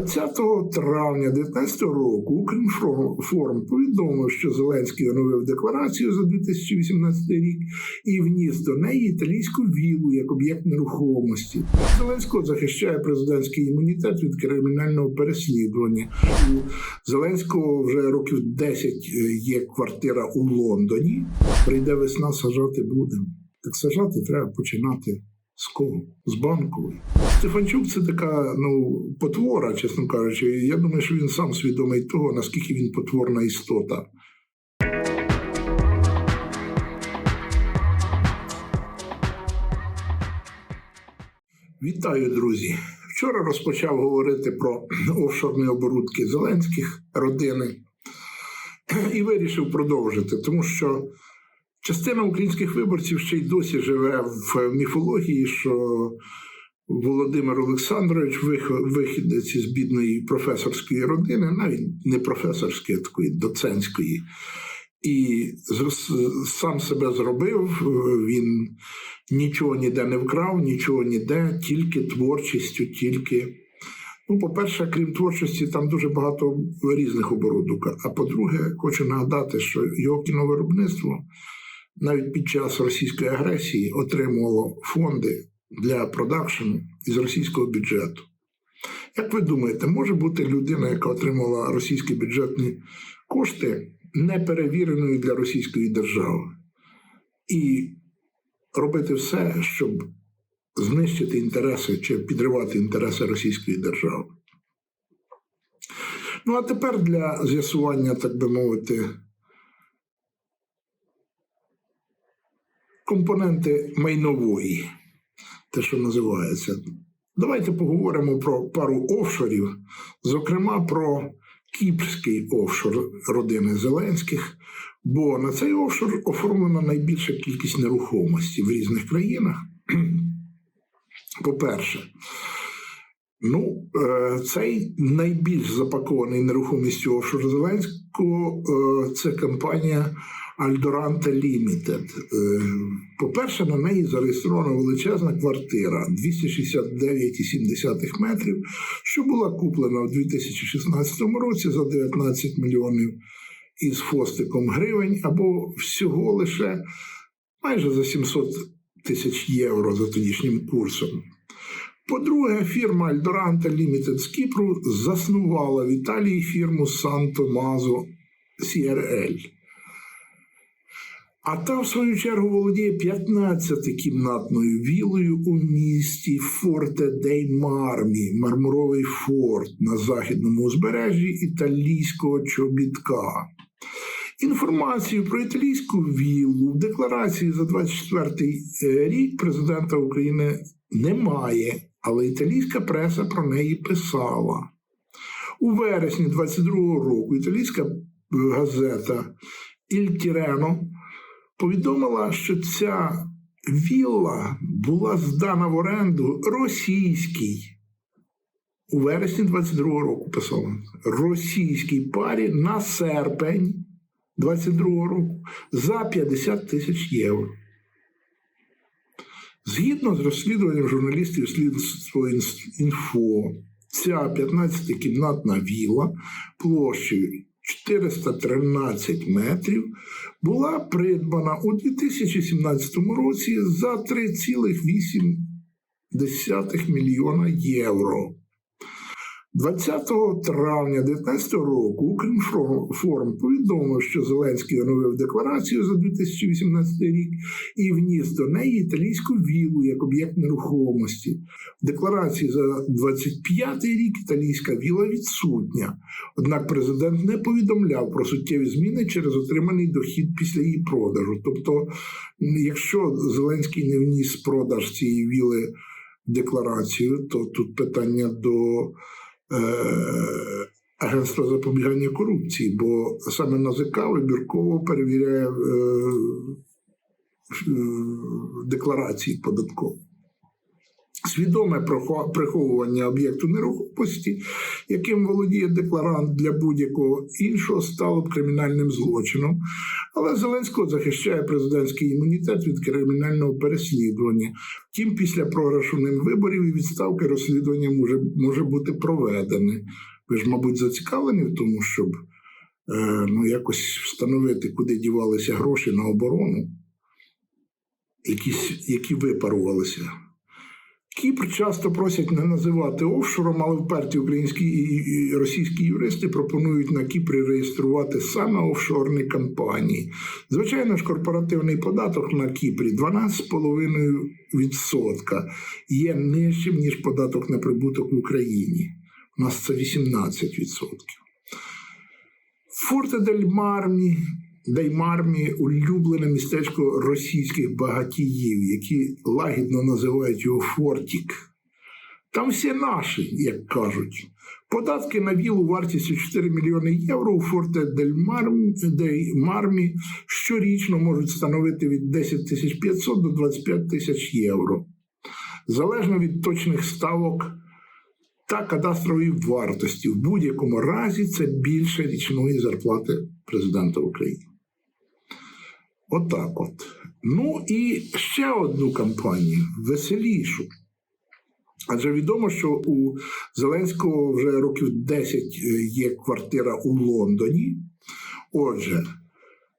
20 травня 2019 року Укрінформ повідомив, що Зеленський оновив декларацію за 2018 рік і вніс до неї італійську вілу як об'єкт нерухомості. Зеленського захищає президентський імунітет від кримінального переслідування. У Зеленського вже років 10 є квартира у Лондоні. Прийде весна, сажати будемо. Так сажати треба починати з кого? З банкової. Стефанчук це така ну потвора, чесно кажучи. Я думаю, що він сам свідомий того, наскільки він потворна істота. Вітаю, друзі! Вчора розпочав говорити про офшорні оборудки Зеленських родини і вирішив продовжити, тому що частина українських виборців ще й досі живе в міфології, що Володимир Олександрович, вих- вихідець із бідної професорської родини, навіть не професорської, а такої доцентської, і сам себе зробив. Він нічого ніде не вкрав, нічого ніде, тільки творчістю, тільки. Ну, по-перше, крім творчості, там дуже багато різних оборудок. А по-друге, хочу нагадати, що його кіновиробництво навіть під час російської агресії отримувало фонди для продакшену із російського бюджету. Як ви думаєте, може бути людина, яка отримала російські бюджетні кошти, неперевіреною для російської держави, і робити все, щоб знищити інтереси чи підривати інтереси російської держави? Ну а тепер для з'ясування, так би мовити, компоненти майнової, те, що називається. Давайте поговоримо про пару офшорів, зокрема про кіпрський офшор родини Зеленських, бо на цей офшор оформлена найбільша кількість нерухомості в різних країнах. По-перше, ну, е, цей найбільш запакований нерухомістю офшор Зеленського е, це компанія Альдоранте Лімітед. По-перше, на неї зареєстрована величезна квартира 269,7 метрів, що була куплена у 2016 році за 19 мільйонів із фостиком гривень, або всього лише майже за 700 тисяч євро за тодішнім курсом. По-друге, фірма Альдоранта Лімітед з Кіпру заснувала в Італії фірму Сан Томазо CRL. А та, в свою чергу, володіє 15-кімнатною вілою у місті Форте дей Мармі, мармуровий форт на західному узбережжі італійського чобітка. Інформацію про італійську віллу в декларації за 24 рік президента України немає, але італійська преса про неї писала. У вересні 22-го року італійська газета «Іль Тірено» повідомила, що ця вілла була здана в оренду російській. У вересні 22-го року писала російській парі на серпень 22-го року за 50 тисяч євро. Згідно з розслідуванням журналістів слідство інфо, ця 15-кімнатна віла площею 413 метрів була придбана у 2017 році за 3,8 мільйона євро. 20 травня 2019 року Укрінформ повідомив, що Зеленський оновив декларацію за 2018 рік і вніс до неї італійську вілу як об'єкт нерухомості. В декларації за 25 рік італійська віла відсутня. Однак президент не повідомляв про суттєві зміни через отриманий дохід після її продажу. Тобто, якщо Зеленський не вніс продаж цієї віли в декларацію, то тут питання до Агентства запобігання корупції, бо саме НАЗК вибірково перевіряє е, е, декларації податкові. Свідоме прихо- приховування об'єкту нерухомості, яким володіє декларант для будь-якого іншого, стало б кримінальним злочином. Але Зеленського захищає президентський імунітет від кримінального переслідування. Втім, після програшу ним виборів і відставки розслідування може, може бути проведене. Ви ж, мабуть, зацікавлені в тому, щоб е, ну, якось встановити, куди дівалися гроші на оборону, якісь, які випарувалися. Кіпр часто просять не називати офшором, але вперті українські і російські юристи пропонують на Кіпрі реєструвати саме офшорні компанії. Звичайно ж, корпоративний податок на Кіпрі 12,5% є нижчим, ніж податок на прибуток в Україні. У нас це 18%. Форте дель Мармі, дель Мармі улюблене містечко російських багатіїв, які лагідно називають його Фортік. Там всі наші, як кажуть. Податки на вілу вартістю 4 мільйони євро у Форте дель дель Мармі щорічно можуть становити від 10 тисяч 500 до 25 тисяч євро. Залежно від точних ставок та кадастрової вартості. В будь-якому разі це більше річної зарплати президента України. Отак от. Ну і ще одну кампанію веселішу. Адже відомо, що у Зеленського вже років 10 є квартира у Лондоні. Отже,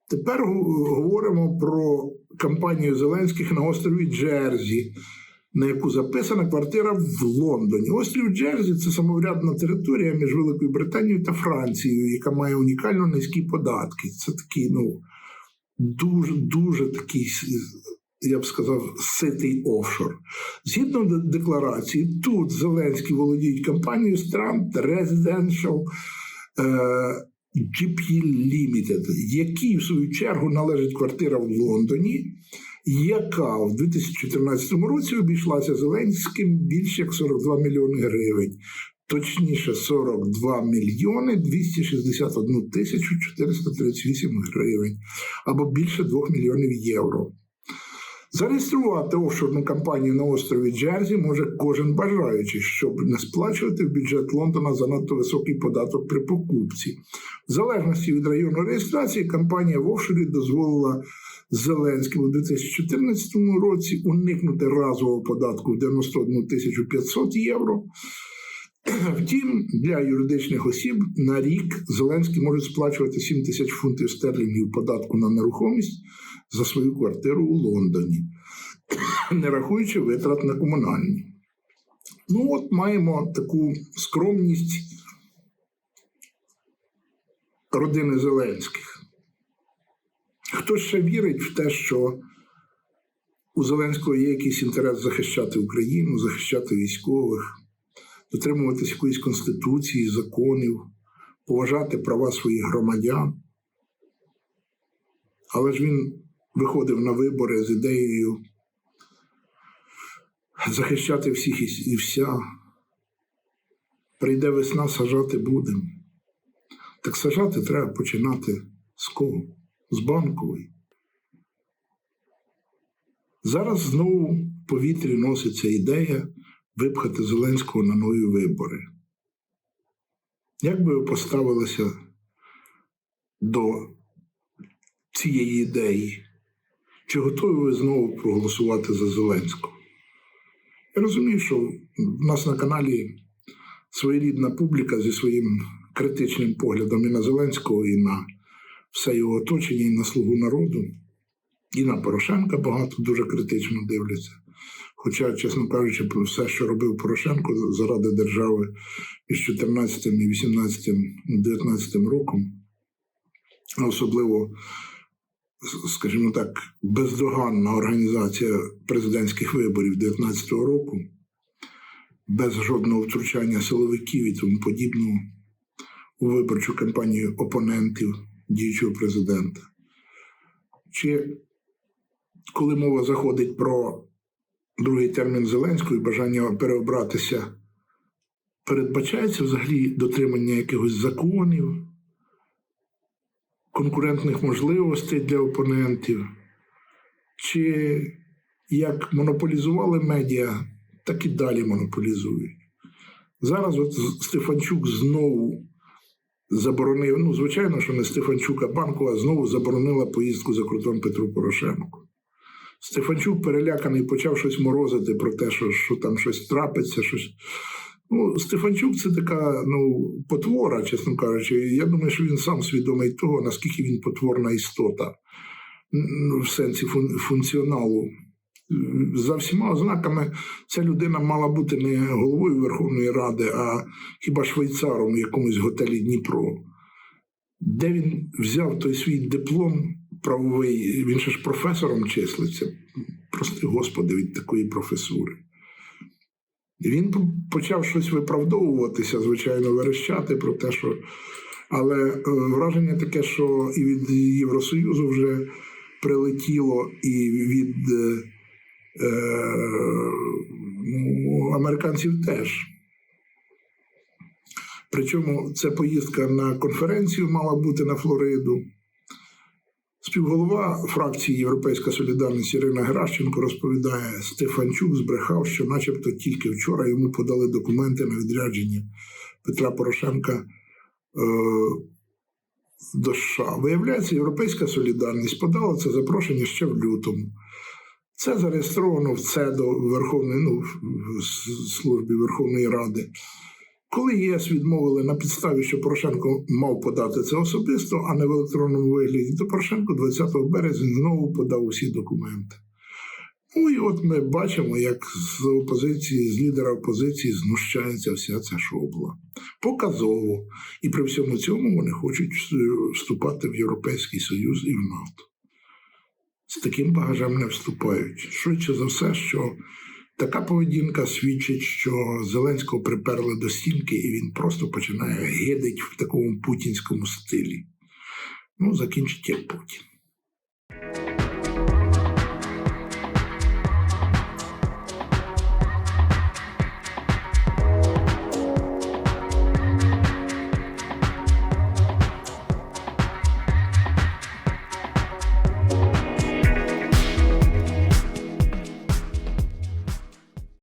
тепер говоримо про кампанію Зеленських на острові Джерзі, на яку записана квартира в Лондоні. Острів Джерзі це самоврядна територія між Великою Британією та Францією, яка має унікально низькі податки. Це такий, ну, дуже, дуже такий, я б сказав, ситий офшор. Згідно де- декларації, тут Зеленський володіють компанією Strand Residential е, GP Limited, якій, в свою чергу, належить квартира в Лондоні, яка в 2014 році обійшлася Зеленським більше як 42 мільйони гривень. Точніше, 42 мільйони 261 тисячу 438 гривень або більше 2 мільйонів євро. Зареєструвати офшорну компанію на острові Джерзі може кожен бажаючий, щоб не сплачувати в бюджет Лондона занадто високий податок при покупці. В залежності від району реєстрації компанія в офшорі дозволила Зеленському у 2014 році уникнути разового податку в 91 тисячу 500 євро. Втім, для юридичних осіб на рік Зеленський може сплачувати 7 тисяч фунтів стерлінгів податку на нерухомість за свою квартиру у Лондоні, не рахуючи витрат на комунальні. Ну, от маємо таку скромність родини Зеленських. Хто ще вірить в те, що у Зеленського є якийсь інтерес захищати Україну, захищати військових, дотримуватись якоїсь конституції, законів, поважати права своїх громадян. Але ж він виходив на вибори з ідеєю захищати всіх і вся. Прийде весна, сажати будемо. Так сажати треба починати з кого? З банкової. Зараз знову в повітрі носиться ідея випхати Зеленського на нові вибори. Як би ви поставилися до цієї ідеї? Чи готові ви знову проголосувати за Зеленського? Я розумію, що в нас на каналі своєрідна публіка зі своїм критичним поглядом і на Зеленського, і на все його оточення, і на слугу народу, і на Порошенка багато дуже критично дивляться. Хоча, чесно кажучи, про все, що робив Порошенко заради держави між 14 і 18, 19 роком, особливо, скажімо так, бездоганна організація президентських виборів 19 року, без жодного втручання силовиків і тому подібного у виборчу кампанію опонентів діючого президента. Чи коли мова заходить про другий термін Зеленського і бажання переобратися, передбачається взагалі дотримання якихось законів, конкурентних можливостей для опонентів, чи як монополізували медіа, так і далі монополізують. Зараз от Стефанчук знову заборонив, ну, звичайно, що не Стефанчук, а Банкова знову заборонила поїздку за кордон Петру Порошенку. Стефанчук переляканий почав щось морозити про те, що, що там щось трапиться, щось. Ну, Стефанчук це така ну, потвора, чесно кажучи. Я думаю, що він сам свідомий того, наскільки він потворна істота в сенсі фун- функціоналу. За всіма ознаками, ця людина мала бути не головою Верховної Ради, а хіба швейцаром у якомусь готелі Дніпро. Де він взяв той свій диплом правовий, він ще ж професором числиться. Прости господи, від такої професури. Він почав щось виправдовуватися, звичайно, верещати про те, що. Але е, враження таке, що і від Євросоюзу вже прилетіло, і від е, е, ну, американців теж. Причому ця поїздка на конференцію мала бути на Флориду. Співголова фракції Європейська Солідарність Ірина Геращенко розповідає, Стефанчук збрехав, що, начебто, тільки вчора йому подали документи на відрядження Петра Порошенка е, до США. Виявляється, Європейська Солідарність подала це запрошення ще в лютому. Це зареєстровано в ЦЕДО Верховної ну, в службі Верховної Ради. Коли ЄС відмовили на підставі, що Порошенко мав подати це особисто, а не в електронному вигляді, то Порошенко 20 березня знову подав усі документи. Ну і от ми бачимо, як з опозиції, з лідера опозиції знущається вся ця шобла. Показово. І при всьому цьому вони хочуть е, вступати в Європейський Союз і в НАТО. З таким багажем не вступають. Швидше за все, що Така поведінка свідчить, що Зеленського приперли до стінки, і він просто починає гидить в такому путінському стилі. Ну, закінчить як Путін.